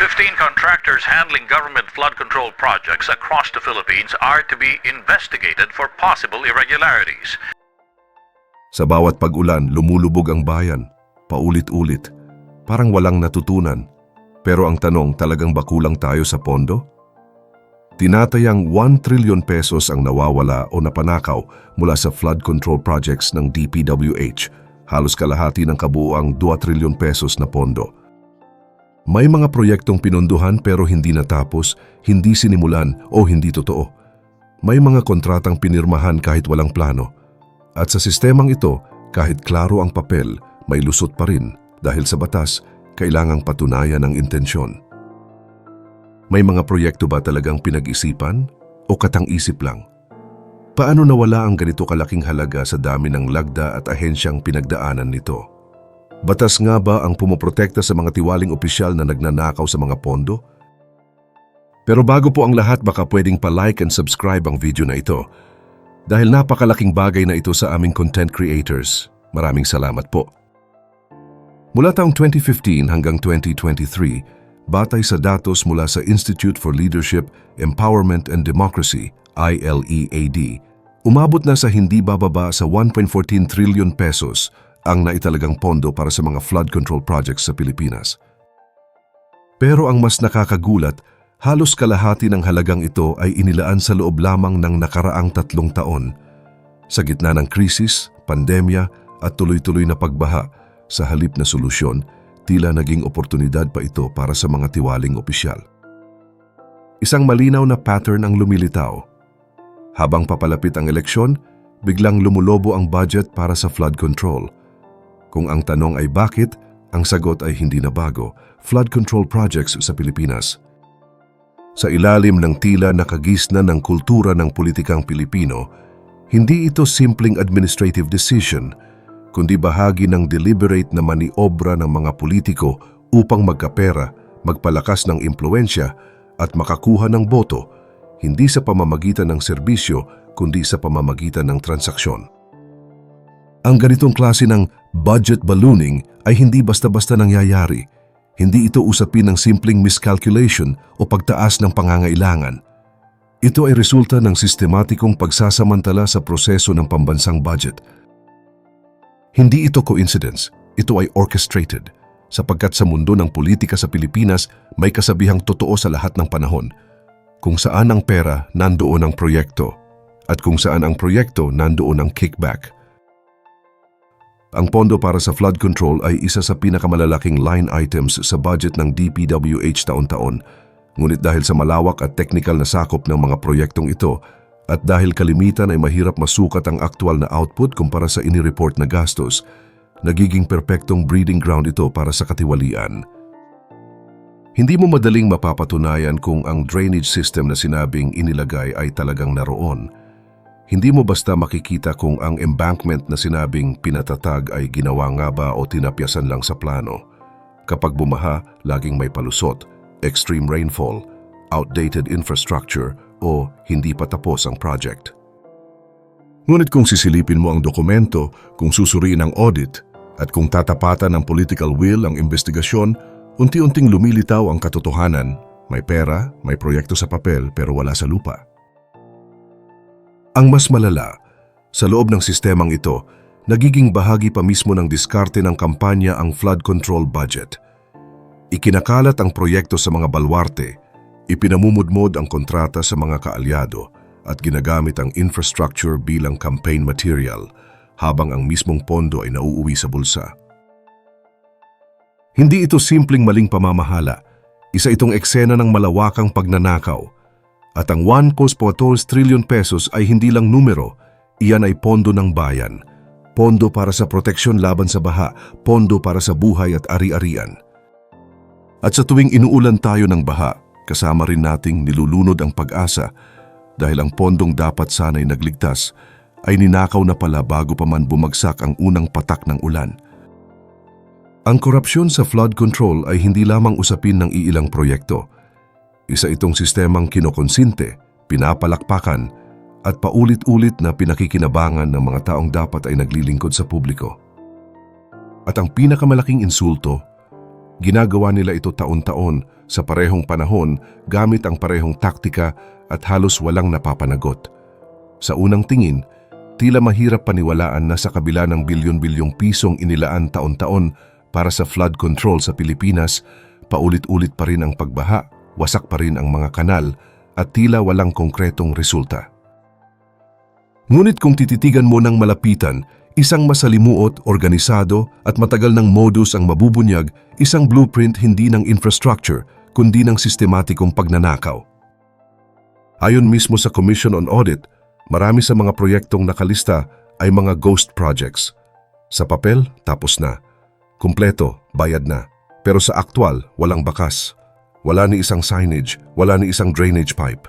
15 contractors handling government flood control projects across the Philippines are to be investigated for possible irregularities. Sa bawat pag-ulan, lumulubog ang bayan. Paulit-ulit. Parang walang natutunan. Pero ang tanong, talagang ba kulang tayo sa pondo? Tinatayang 1 trillion pesos ang nawawala o napanakaw mula sa flood control projects ng DPWH, halos kalahati ng kabuuang 2 trillion pesos na pondo. May mga proyektong pinondohan pero hindi natapos, hindi sinimulan o hindi totoo. May mga kontratang pinirmahan kahit walang plano. At sa sistemang ito, kahit klaro ang papel, may lusot pa rin dahil sa batas, kailangang patunayan ang intensyon. May mga proyekto ba talagang pinag-isipan o katang-isip lang? Paano nawala ang ganito kalaking halaga sa dami ng lagda at ahensyang pinagdaanan nito? Batas nga ba ang pumoprotekta sa mga tiwaling opisyal na nagnanakaw sa mga pondo? Pero bago po ang lahat baka pwedeng pa-like and subscribe ang video na ito dahil napakalaking bagay na ito sa aming content creators. Maraming salamat po. Mula taong 2015 hanggang 2023, batay sa datos mula sa Institute for Leadership, Empowerment and Democracy, ILEAD, umabot na sa hindi bababa sa 1.14 trillion pesos ang naitalagang pondo para sa mga flood control projects sa Pilipinas. Pero ang mas nakakagulat, halos kalahati ng halagang ito ay inilaan sa loob lamang ng nakaraang tatlong taon. Sa gitna ng krisis, pandemya at tuloy-tuloy na pagbaha, sa halip na solusyon, tila naging oportunidad pa ito para sa mga tiwaling opisyal. Isang malinaw na pattern ang lumilitaw. Habang papalapit ang eleksyon, biglang lumulobo ang budget para sa flood control. Kung ang tanong ay bakit, ang sagot ay hindi na bago, flood control projects sa Pilipinas. Sa ilalim ng tila nakagisna ng kultura ng politikang Pilipino, hindi ito simpleng administrative decision, kundi bahagi ng deliberate na maniobra ng mga politiko upang magkapera, magpalakas ng impluensya at makakuha ng boto, hindi sa pamamagitan ng serbisyo kundi sa pamamagitan ng transaksyon. Ang ganitong klase ng budget ballooning ay hindi basta-basta nangyayari. Hindi ito usapin ng simpleng miscalculation o pagtaas ng pangangailangan. Ito ay resulta ng sistematikong pagsasamantala sa proseso ng pambansang budget – hindi ito coincidence, ito ay orchestrated sapagkat sa mundo ng politika sa Pilipinas may kasabihang totoo sa lahat ng panahon. Kung saan ang pera, nandoon ang proyekto. At kung saan ang proyekto, nandoon ang kickback. Ang pondo para sa flood control ay isa sa pinakamalalaking line items sa budget ng DPWH taon-taon. Ngunit dahil sa malawak at technical na sakop ng mga proyektong ito, at dahil kalimitan ay mahirap masukat ang aktual na output kumpara sa inireport na gastos, nagiging perpektong breeding ground ito para sa katiwalian. Hindi mo madaling mapapatunayan kung ang drainage system na sinabing inilagay ay talagang naroon. Hindi mo basta makikita kung ang embankment na sinabing pinatatag ay ginawa nga ba o tinapyasan lang sa plano. Kapag bumaha, laging may palusot, extreme rainfall, outdated infrastructure o hindi pa tapos ang project. Ngunit kung sisilipin mo ang dokumento, kung susuriin ang audit, at kung tatapatan ng political will ang investigasyon, unti-unting lumilitaw ang katotohanan. May pera, may proyekto sa papel pero wala sa lupa. Ang mas malala, sa loob ng sistemang ito, nagiging bahagi pa mismo ng diskarte ng kampanya ang flood control budget. Ikinakalat ang proyekto sa mga balwarte, Ipinamumudmod ang kontrata sa mga kaalyado at ginagamit ang infrastructure bilang campaign material habang ang mismong pondo ay nauuwi sa bulsa. Hindi ito simpleng maling pamamahala. Isa itong eksena ng malawakang pagnanakaw. At ang 1.14 trillion pesos ay hindi lang numero, iyan ay pondo ng bayan. Pondo para sa proteksyon laban sa baha, pondo para sa buhay at ari-arian. At sa tuwing inuulan tayo ng baha, kasama rin nating nilulunod ang pag-asa dahil ang pondong dapat sana'y nagligtas ay ninakaw na pala bago pa man bumagsak ang unang patak ng ulan. Ang korupsyon sa flood control ay hindi lamang usapin ng iilang proyekto. Isa itong sistemang kinokonsinte, pinapalakpakan, at paulit-ulit na pinakikinabangan ng mga taong dapat ay naglilingkod sa publiko. At ang pinakamalaking insulto, Ginagawa nila ito taon-taon sa parehong panahon gamit ang parehong taktika at halos walang napapanagot. Sa unang tingin, tila mahirap paniwalaan na sa kabila ng bilyon-bilyong pisong inilaan taon-taon para sa flood control sa Pilipinas, paulit-ulit pa rin ang pagbaha, wasak pa rin ang mga kanal at tila walang konkretong resulta. Ngunit kung tititigan mo ng malapitan, isang masalimuot, organisado at matagal ng modus ang mabubunyag, isang blueprint hindi ng infrastructure kundi ng sistematikong pagnanakaw. Ayon mismo sa Commission on Audit, marami sa mga proyektong nakalista ay mga ghost projects. Sa papel, tapos na. Kumpleto, bayad na. Pero sa aktwal, walang bakas. Wala ni isang signage, wala ni isang drainage pipe.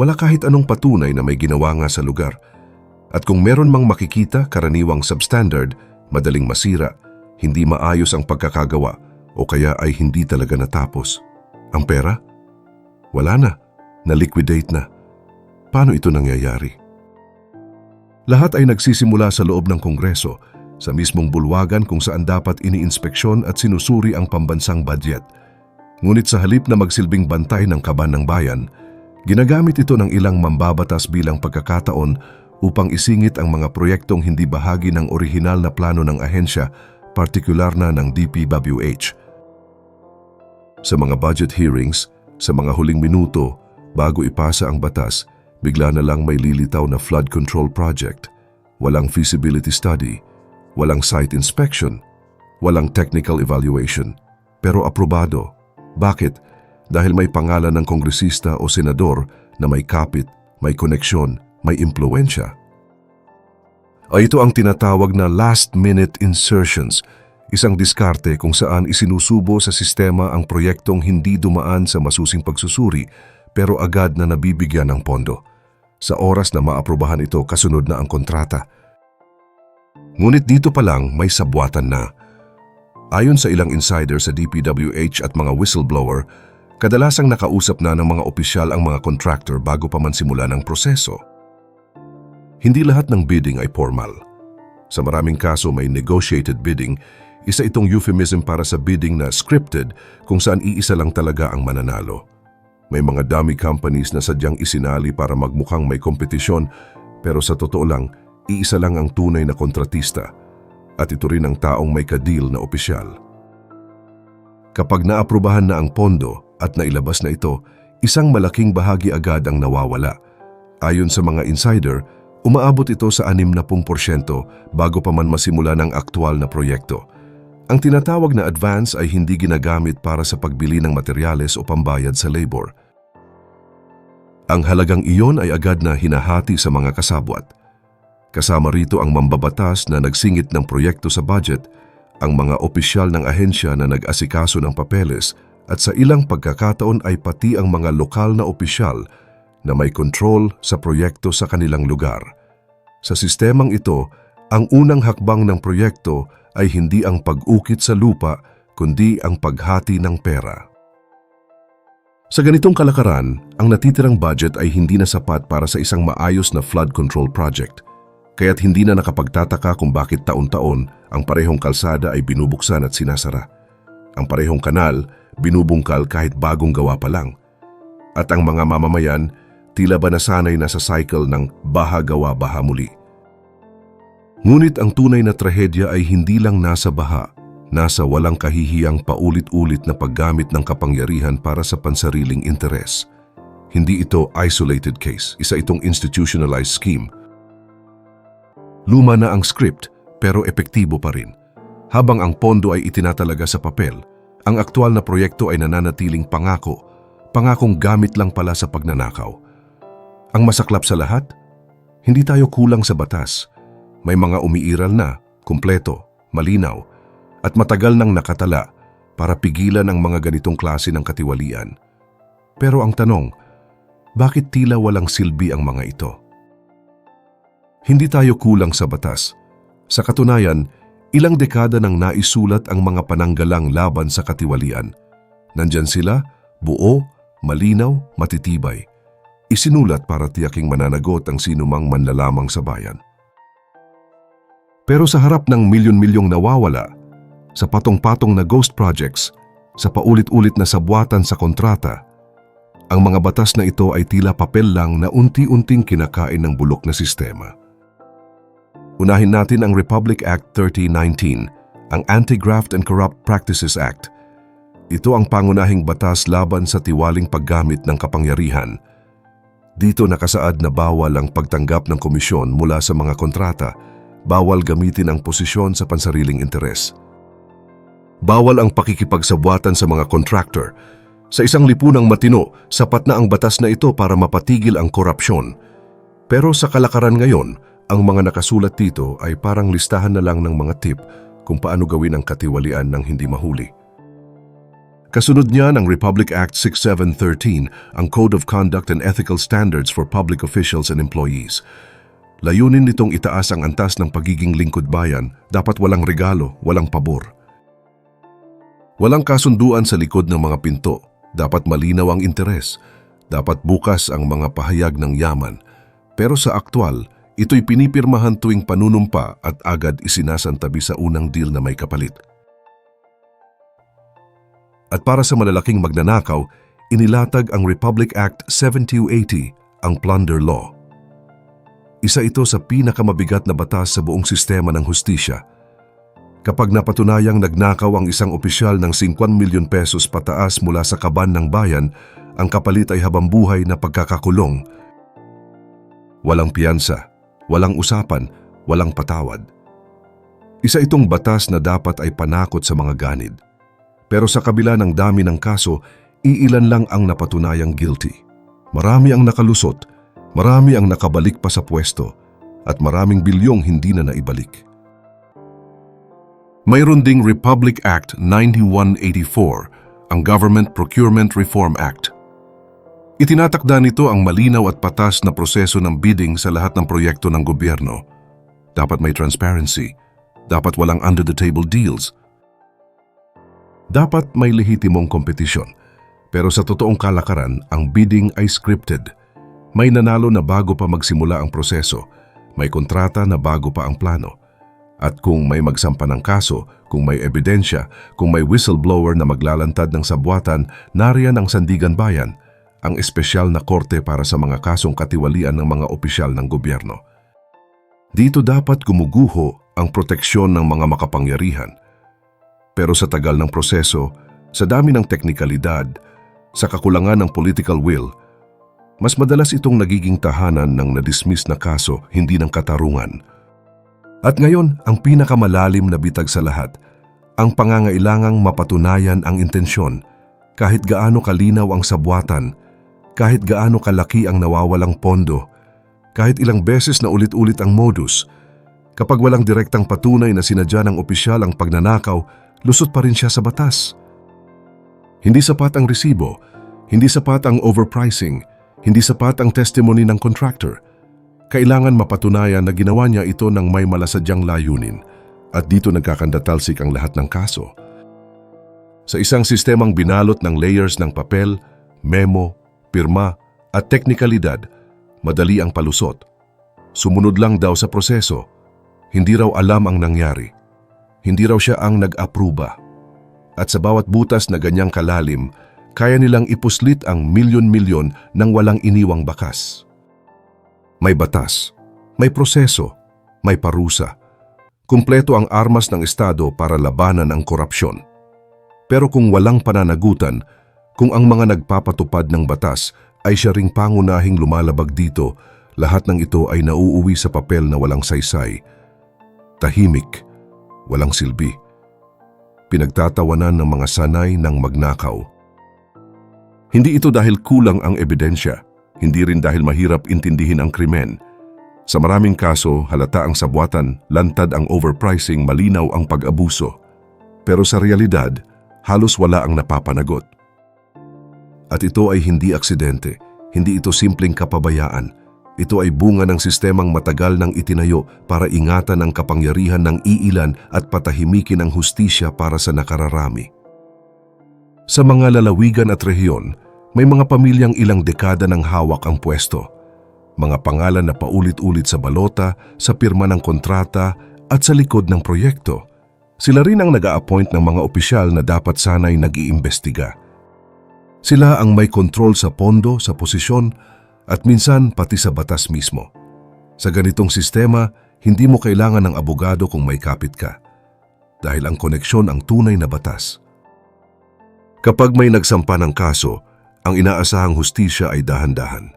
Wala kahit anong patunay na may ginawa nga sa lugar. At kung meron mang makikita karaniwang substandard, madaling masira, hindi maayos ang pagkakagawa o kaya ay hindi talaga natapos. Ang pera? Wala na. Na-liquidate na. Paano ito nangyayari? Lahat ay nagsisimula sa loob ng Kongreso, sa mismong bulwagan kung saan dapat iniinspeksyon at sinusuri ang pambansang budget. Ngunit sa halip na magsilbing bantay ng kaban ng bayan, ginagamit ito ng ilang mambabatas bilang pagkakataon upang isingit ang mga proyektong hindi bahagi ng orihinal na plano ng ahensya, partikular na ng DPWH. Sa mga budget hearings, sa mga huling minuto, bago ipasa ang batas, bigla na lang may lilitaw na flood control project. Walang feasibility study, walang site inspection, walang technical evaluation, pero aprobado. Bakit? Dahil may pangalan ng kongresista o senador na may kapit, may koneksyon, may impluensya. Ay ito ang tinatawag na last-minute insertions, isang diskarte kung saan isinusubo sa sistema ang proyektong hindi dumaan sa masusing pagsusuri pero agad na nabibigyan ng pondo. Sa oras na maaprubahan ito, kasunod na ang kontrata. Ngunit dito pa lang may sabwatan na. Ayon sa ilang insider sa DPWH at mga whistleblower, kadalasang nakausap na ng mga opisyal ang mga contractor bago pa man simula ng proseso. Hindi lahat ng bidding ay formal. Sa maraming kaso may negotiated bidding, isa itong euphemism para sa bidding na scripted kung saan iisa lang talaga ang mananalo. May mga dummy companies na sadyang isinali para magmukhang may kompetisyon pero sa totoo lang, iisa lang ang tunay na kontratista at ito rin ang taong may kadil na opisyal. Kapag naaprubahan na ang pondo at nailabas na ito, isang malaking bahagi agad ang nawawala. Ayon sa mga insider, umaabot ito sa 60% bago pa man masimula ng aktwal na proyekto. Ang tinatawag na advance ay hindi ginagamit para sa pagbili ng materyales o pambayad sa labor. Ang halagang iyon ay agad na hinahati sa mga kasabwat. Kasama rito ang mambabatas na nagsingit ng proyekto sa budget, ang mga opisyal ng ahensya na nag-asikaso ng papeles at sa ilang pagkakataon ay pati ang mga lokal na opisyal na may kontrol sa proyekto sa kanilang lugar. Sa sistemang ito, ang unang hakbang ng proyekto ay hindi ang pag-ukit sa lupa kundi ang paghati ng pera. Sa ganitong kalakaran, ang natitirang budget ay hindi na sapat para sa isang maayos na flood control project. Kaya't hindi na nakapagtataka kung bakit taon-taon ang parehong kalsada ay binubuksan at sinasara. Ang parehong kanal, binubungkal kahit bagong gawa pa lang. At ang mga mamamayan, tila ba nasanay na sa cycle ng baha-gawa-baha muli. Ngunit ang tunay na trahedya ay hindi lang nasa baha, nasa walang kahihiyang paulit-ulit na paggamit ng kapangyarihan para sa pansariling interes. Hindi ito isolated case, isa itong institutionalized scheme. Luma na ang script pero epektibo pa rin. Habang ang pondo ay itinatalaga sa papel, ang aktwal na proyekto ay nananatiling pangako, pangakong gamit lang pala sa pagnanakaw. Ang masaklap sa lahat, hindi tayo kulang sa batas. May mga umiiral na, kumpleto, malinaw, at matagal nang nakatala para pigilan ang mga ganitong klase ng katiwalian. Pero ang tanong, bakit tila walang silbi ang mga ito? Hindi tayo kulang sa batas. Sa katunayan, ilang dekada nang naisulat ang mga pananggalang laban sa katiwalian. Nandyan sila, buo, malinaw, matitibay. Isinulat para tiyaking mananagot ang sinumang manlalamang sa bayan. Pero sa harap ng milyon-milyong nawawala, sa patong-patong na ghost projects, sa paulit-ulit na sabwatan sa kontrata, ang mga batas na ito ay tila papel lang na unti-unting kinakain ng bulok na sistema. Unahin natin ang Republic Act 3019, ang Anti-Graft and Corrupt Practices Act. Ito ang pangunahing batas laban sa tiwaling paggamit ng kapangyarihan. Dito nakasaad na bawal ang pagtanggap ng komisyon mula sa mga kontrata, bawal gamitin ang posisyon sa pansariling interes. Bawal ang pakikipagsabwatan sa mga contractor. Sa isang lipunang matino, sapat na ang batas na ito para mapatigil ang korupsyon. Pero sa kalakaran ngayon, ang mga nakasulat dito ay parang listahan na lang ng mga tip kung paano gawin ang katiwalian ng hindi mahuli. Kasunod niyan ang Republic Act 6713, ang Code of Conduct and Ethical Standards for Public Officials and Employees. Layunin nitong itaas ang antas ng pagiging lingkod bayan, dapat walang regalo, walang pabor. Walang kasunduan sa likod ng mga pinto, dapat malinaw ang interes, dapat bukas ang mga pahayag ng yaman. Pero sa aktwal, ito'y pinipirmahan tuwing panunumpa at agad isinasantabi sa unang deal na may kapalit. At para sa malalaking magnanakaw, inilatag ang Republic Act 7280, ang Plunder Law. Isa ito sa pinakamabigat na batas sa buong sistema ng hustisya. Kapag napatunayang nagnakaw ang isang opisyal ng 50 milyon pesos pataas mula sa kaban ng bayan, ang kapalit ay habambuhay na pagkakakulong. Walang piyansa, walang usapan, walang patawad. Isa itong batas na dapat ay panakot sa mga ganid. Pero sa kabila ng dami ng kaso, iilan lang ang napatunayang guilty. Marami ang nakalusot, marami ang nakabalik pa sa pwesto, at maraming bilyong hindi na naibalik. Mayroon ding Republic Act 9184, ang Government Procurement Reform Act. Itinatakda nito ang malinaw at patas na proseso ng bidding sa lahat ng proyekto ng gobyerno. Dapat may transparency, dapat walang under-the-table deals, dapat may lehitimong kompetisyon. Pero sa totoong kalakaran, ang bidding ay scripted. May nanalo na bago pa magsimula ang proseso. May kontrata na bago pa ang plano. At kung may magsampa ng kaso, kung may ebidensya, kung may whistleblower na maglalantad ng sabwatan, nariyan ang Sandigan Bayan, ang espesyal na korte para sa mga kasong katiwalian ng mga opisyal ng gobyerno. Dito dapat gumuguho ang proteksyon ng mga makapangyarihan – pero sa tagal ng proseso, sa dami ng teknikalidad, sa kakulangan ng political will, mas madalas itong nagiging tahanan ng nadismiss na kaso, hindi ng katarungan. At ngayon, ang pinakamalalim na bitag sa lahat, ang pangangailangang mapatunayan ang intensyon, kahit gaano kalinaw ang sabwatan, kahit gaano kalaki ang nawawalang pondo, kahit ilang beses na ulit-ulit ang modus, kapag walang direktang patunay na sinadya ng opisyal ang pagnanakaw, lusot pa rin siya sa batas. Hindi sapat ang resibo, hindi sapat ang overpricing, hindi sapat ang testimony ng contractor. Kailangan mapatunayan na ginawa niya ito ng may malasadyang layunin at dito nagkakandatalsik ang lahat ng kaso. Sa isang sistemang binalot ng layers ng papel, memo, pirma at teknikalidad, madali ang palusot. Sumunod lang daw sa proseso, hindi raw alam ang nangyari. Hindi raw siya ang nag-apruba. At sa bawat butas na ganyang kalalim, kaya nilang ipuslit ang milyon-milyon nang walang iniwang bakas. May batas, may proseso, may parusa. Kumpleto ang armas ng Estado para labanan ang korupsyon. Pero kung walang pananagutan, kung ang mga nagpapatupad ng batas ay siya ring pangunahing lumalabag dito, lahat ng ito ay nauuwi sa papel na walang saysay. Tahimik, walang silbi. Pinagtatawanan ng mga sanay ng magnakaw. Hindi ito dahil kulang ang ebidensya, hindi rin dahil mahirap intindihin ang krimen. Sa maraming kaso, halata ang sabwatan, lantad ang overpricing, malinaw ang pag-abuso. Pero sa realidad, halos wala ang napapanagot. At ito ay hindi aksidente, hindi ito simpleng kapabayaan, ito ay bunga ng sistemang matagal nang itinayo para ingatan ang kapangyarihan ng iilan at patahimikin ang hustisya para sa nakararami. Sa mga lalawigan at rehiyon, may mga pamilyang ilang dekada ng hawak ang pwesto. Mga pangalan na paulit-ulit sa balota, sa pirma ng kontrata at sa likod ng proyekto. Sila rin ang nag-a-appoint ng mga opisyal na dapat sanay nag-iimbestiga. Sila ang may kontrol sa pondo, sa posisyon, at minsan pati sa batas mismo. Sa ganitong sistema, hindi mo kailangan ng abogado kung may kapit ka. Dahil ang koneksyon ang tunay na batas. Kapag may nagsampa ng kaso, ang inaasahang hustisya ay dahan-dahan.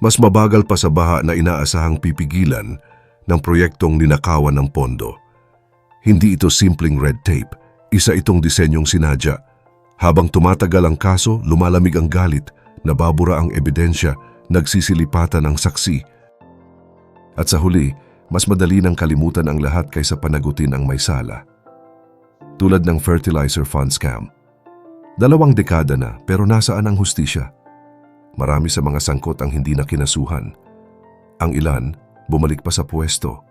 Mas mabagal pa sa baha na inaasahang pipigilan ng proyektong ninakawan ng pondo. Hindi ito simpleng red tape, isa itong disenyong sinadya. Habang tumatagal ang kaso, lumalamig ang galit, nababura ang ebidensya, nagsisilipatan ang saksi. At sa huli, mas madali nang kalimutan ang lahat kaysa panagutin ang may sala. Tulad ng fertilizer fund scam. Dalawang dekada na pero nasaan ang hustisya? Marami sa mga sangkot ang hindi na kinasuhan. Ang ilan, bumalik pa sa pwesto.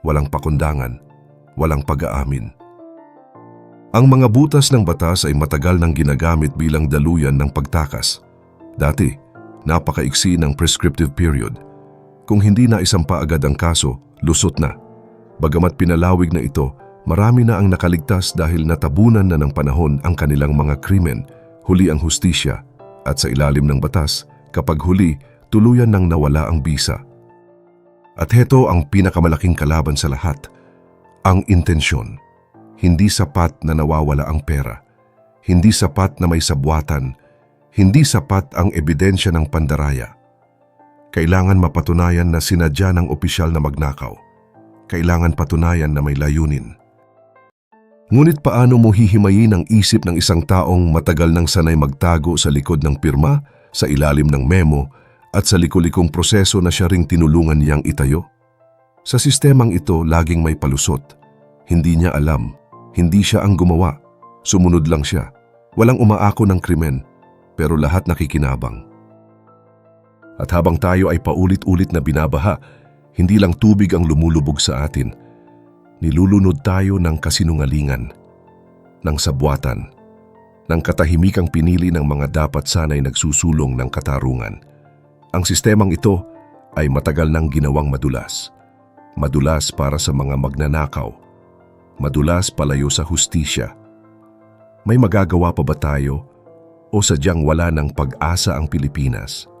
Walang pakundangan, walang pag-aamin. Ang mga butas ng batas ay matagal nang ginagamit bilang daluyan ng pagtakas. Dati, napakaiksi ng prescriptive period. Kung hindi na isampa agad ang kaso, lusot na. Bagamat pinalawig na ito, marami na ang nakaligtas dahil natabunan na ng panahon ang kanilang mga krimen, huli ang hustisya, at sa ilalim ng batas, kapag huli, tuluyan nang nawala ang bisa. At heto ang pinakamalaking kalaban sa lahat, ang intensyon. Hindi sapat na nawawala ang pera. Hindi sapat na may sabwatan. Hindi sapat ang ebidensya ng pandaraya. Kailangan mapatunayan na sinadya ng opisyal na magnakaw. Kailangan patunayan na may layunin. Ngunit paano mo hihimayin ang isip ng isang taong matagal nang sanay magtago sa likod ng pirma, sa ilalim ng memo, at sa likulikong proseso na siya ring tinulungan niyang itayo? Sa sistemang ito, laging may palusot. Hindi niya alam. Hindi siya ang gumawa. Sumunod lang siya. Walang umaako ng krimen, pero lahat nakikinabang. At habang tayo ay paulit-ulit na binabaha, hindi lang tubig ang lumulubog sa atin. Nilulunod tayo ng kasinungalingan, ng sabwatan, ng katahimikang pinili ng mga dapat sanay nagsusulong ng katarungan. Ang sistemang ito ay matagal nang ginawang madulas. Madulas para sa mga magnanakaw. Madulas palayo sa hustisya. May magagawa pa ba tayo o sadyang wala ng pag-asa ang Pilipinas?